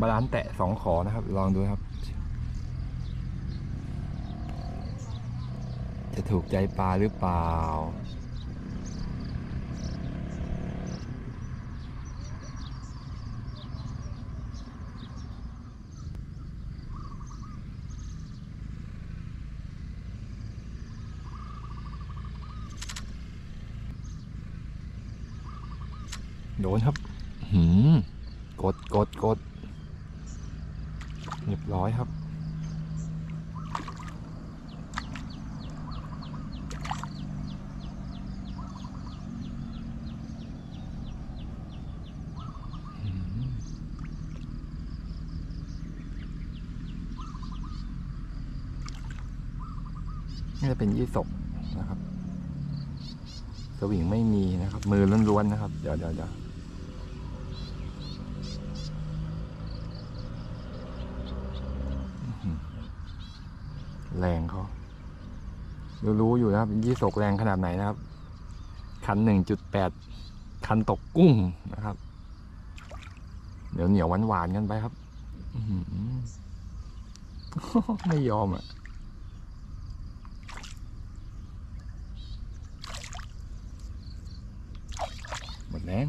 บาลานแตะสองขอนะครับ ลองดูครับ จะถูกใจปลาหรือเปล่า โดนครับ หืมกดกดกด เรียบร้อยครับหืมน่จะเป็นยี่สกนะครับ สวิงไม่มีนะครับ มือล้วนๆนะครับ เดี๋ยวเดี๋ยวเดี๋ยวอื้อหือ แรงเขารู้อยู่นะครับยี่สกแรงขนาดไหนนะครับ คันหนึ่งจุดแปดคันตกกุ้งนะครับ เดี๋ยวเหนียวหวานๆกันไปครับไม่ยอมอะหมดแรง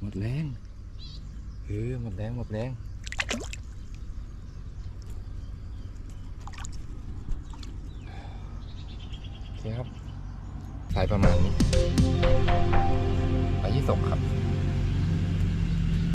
หมดแรงเออหมดแรงหมดแรง โอ เคครับ สายประมาณนี้ ไปที่ศกครับ